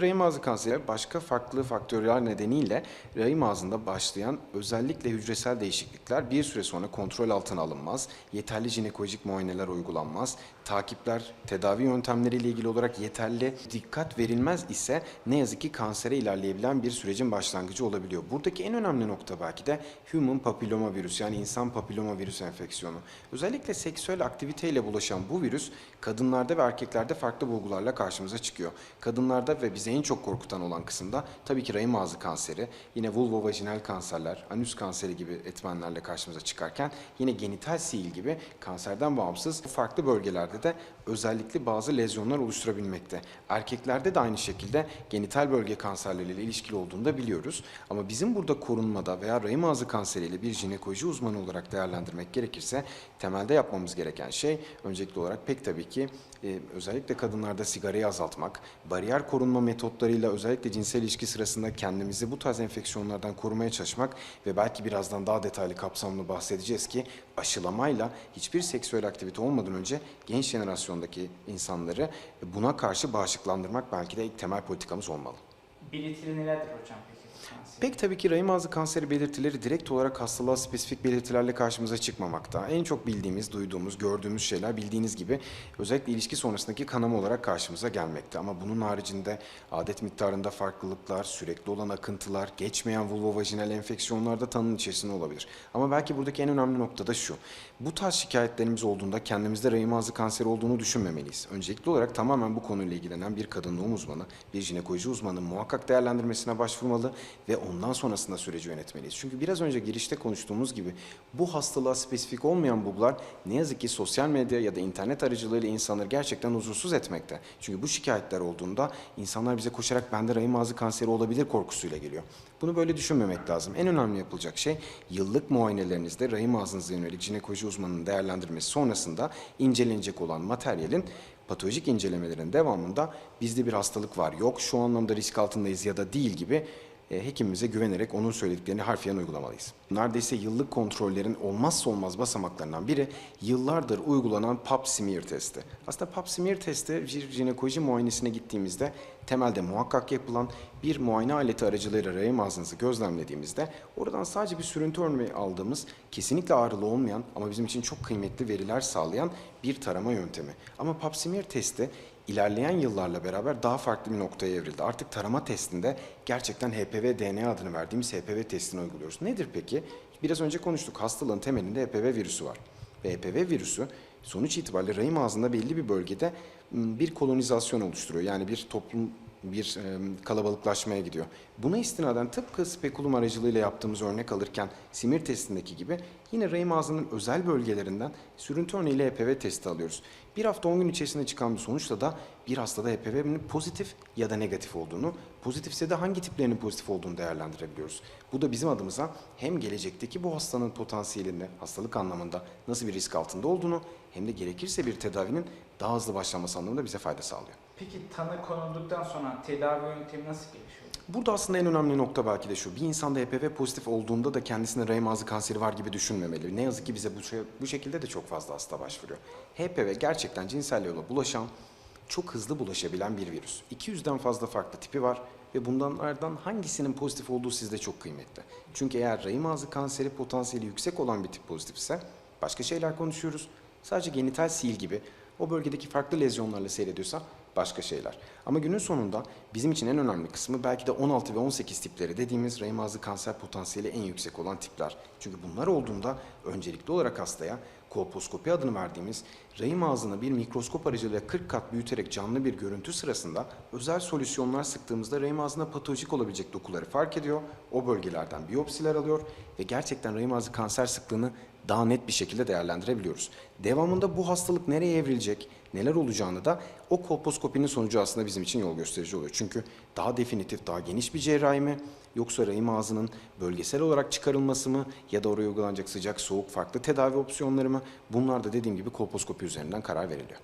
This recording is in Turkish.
Rahim ağzı kanseri başka farklı faktörler nedeniyle rahim ağzında başlayan özellikle hücresel değişiklikler bir süre sonra kontrol altına alınmaz, yeterli jinekolojik muayeneler uygulanmaz, takipler, tedavi yöntemleriyle ilgili olarak yeterli dikkat verilmez ise ne yazık ki kansere ilerleyebilen bir sürecin başlangıcı olabiliyor. Buradaki en önemli nokta belki de human papilloma virüsü yani insan papilloma virüs enfeksiyonu. Özellikle seksüel aktiviteyle bulaşan bu virüs kadınlarda ve erkeklerde farklı bulgularla karşımıza çıkıyor. Kadınlarda ve bizi en çok korkutan olan kısımda tabii ki rahim ağzı kanseri, yine vulvovajinal kanserler, anüs kanseri gibi etmenlerle karşımıza çıkarken yine genital sil gibi kanserden bağımsız farklı bölgelerde de özellikle bazı lezyonlar oluşturabilmekte. Erkeklerde de aynı şekilde genital bölge kanserleriyle ilişkili olduğunu da biliyoruz. Ama bizim burada korunmada veya rahim ağzı kanseriyle bir jinekoloji uzmanı olarak değerlendirmek gerekirse temelde yapmamız gereken şey öncelikli olarak pek tabii ki e, özellikle kadınlarda sigarayı azaltmak, bariyer korunma metotlarıyla özellikle cinsel ilişki sırasında kendimizi bu tarz enfeksiyonlardan korumaya çalışmak ve belki birazdan daha detaylı kapsamlı bahsedeceğiz ki aşılamayla hiçbir seksüel aktivite olmadan önce genç jenerasyondaki insanları buna karşı bağışıklandırmak belki de ilk temel politikamız olmalı. Belirtileri nelerdir hocam? Pek tabii ki rahim ağzı kanseri belirtileri direkt olarak hastalığa spesifik belirtilerle karşımıza çıkmamakta. En çok bildiğimiz, duyduğumuz, gördüğümüz şeyler bildiğiniz gibi özellikle ilişki sonrasındaki kanama olarak karşımıza gelmekte. Ama bunun haricinde adet miktarında farklılıklar, sürekli olan akıntılar, geçmeyen vulvovajinal enfeksiyonlar da tanının içerisinde olabilir. Ama belki buradaki en önemli nokta da şu. Bu tarz şikayetlerimiz olduğunda kendimizde rahim ağzı kanseri olduğunu düşünmemeliyiz. Öncelikli olarak tamamen bu konuyla ilgilenen bir kadın doğum uzmanı, bir jinekoloji uzmanı muhakkak değerlendirmesine başvurmalı ve ondan sonrasında süreci yönetmeliyiz. Çünkü biraz önce girişte konuştuğumuz gibi bu hastalığa spesifik olmayan bulgular ne yazık ki sosyal medya ya da internet aracılığıyla insanları gerçekten huzursuz etmekte. Çünkü bu şikayetler olduğunda insanlar bize koşarak bende rahim ağzı kanseri olabilir korkusuyla geliyor. Bunu böyle düşünmemek lazım. En önemli yapılacak şey yıllık muayenelerinizde rahim ağzınıza yönelik jinekoloji uzmanının değerlendirmesi sonrasında incelenecek olan materyalin patolojik incelemelerin devamında bizde bir hastalık var yok şu anlamda risk altındayız ya da değil gibi hekimimize güvenerek onun söylediklerini harfiyen uygulamalıyız. Neredeyse yıllık kontrollerin olmazsa olmaz basamaklarından biri yıllardır uygulanan pap smear testi. Aslında pap smear testi bir jinekoloji muayenesine gittiğimizde temelde muhakkak yapılan bir muayene aleti aracılığıyla rahim ağzınızı gözlemlediğimizde oradan sadece bir sürüntü örneği aldığımız kesinlikle ağrılı olmayan ama bizim için çok kıymetli veriler sağlayan bir tarama yöntemi. Ama pap smear testi ilerleyen yıllarla beraber daha farklı bir noktaya evrildi. Artık tarama testinde gerçekten HPV DNA adını verdiğimiz HPV testini uyguluyoruz. Nedir peki? Biraz önce konuştuk. Hastalığın temelinde HPV virüsü var. Ve HPV virüsü sonuç itibariyle rahim ağzında belli bir bölgede bir kolonizasyon oluşturuyor. Yani bir toplum bir e, kalabalıklaşmaya gidiyor. Buna istinaden tıpkı spekulum aracılığıyla yaptığımız örnek alırken simir testindeki gibi yine rahim ağzının özel bölgelerinden sürüntü örneğiyle HPV testi alıyoruz. Bir hafta 10 gün içerisinde çıkan bir sonuçla da bir hastada HPV'nin pozitif ya da negatif olduğunu, pozitifse de hangi tiplerinin pozitif olduğunu değerlendirebiliyoruz. Bu da bizim adımıza hem gelecekteki bu hastanın potansiyelinde, hastalık anlamında nasıl bir risk altında olduğunu hem de gerekirse bir tedavinin daha hızlı başlaması anlamında bize fayda sağlıyor. Peki tanı konulduktan sonra tedavi yöntemi nasıl gelişiyor? Burada aslında en önemli nokta belki de şu. Bir insanda HPV pozitif olduğunda da kendisinde rahim ağzı kanseri var gibi düşünmemeli. Ne yazık ki bize bu, şey, bu şekilde de çok fazla hasta başvuruyor. HPV gerçekten cinsel yola bulaşan, çok hızlı bulaşabilen bir virüs. 200'den fazla farklı tipi var ve bunlardan hangisinin pozitif olduğu sizde çok kıymetli. Çünkü eğer rahim ağzı kanseri potansiyeli yüksek olan bir tip pozitifse başka şeyler konuşuyoruz. Sadece genital sil gibi o bölgedeki farklı lezyonlarla seyrediyorsa başka şeyler. Ama günün sonunda bizim için en önemli kısmı belki de 16 ve 18 tipleri dediğimiz rahim ağzı kanser potansiyeli en yüksek olan tipler. Çünkü bunlar olduğunda öncelikli olarak hastaya kolposkopi adını verdiğimiz rahim ağzını bir mikroskop aracılığıyla 40 kat büyüterek canlı bir görüntü sırasında özel solüsyonlar sıktığımızda rahim ağzına patolojik olabilecek dokuları fark ediyor. O bölgelerden biyopsiler alıyor ve gerçekten rahim ağzı kanser sıklığını daha net bir şekilde değerlendirebiliyoruz. Devamında bu hastalık nereye evrilecek, neler olacağını da o kolposkopinin sonucu aslında bizim için yol gösterici oluyor. Çünkü daha definitif, daha geniş bir cerrahi mi yoksa rahim ağzının bölgesel olarak çıkarılması mı ya da oraya uygulanacak sıcak, soğuk farklı tedavi opsiyonları mı? Bunlar da dediğim gibi kolposkopi üzerinden karar veriliyor.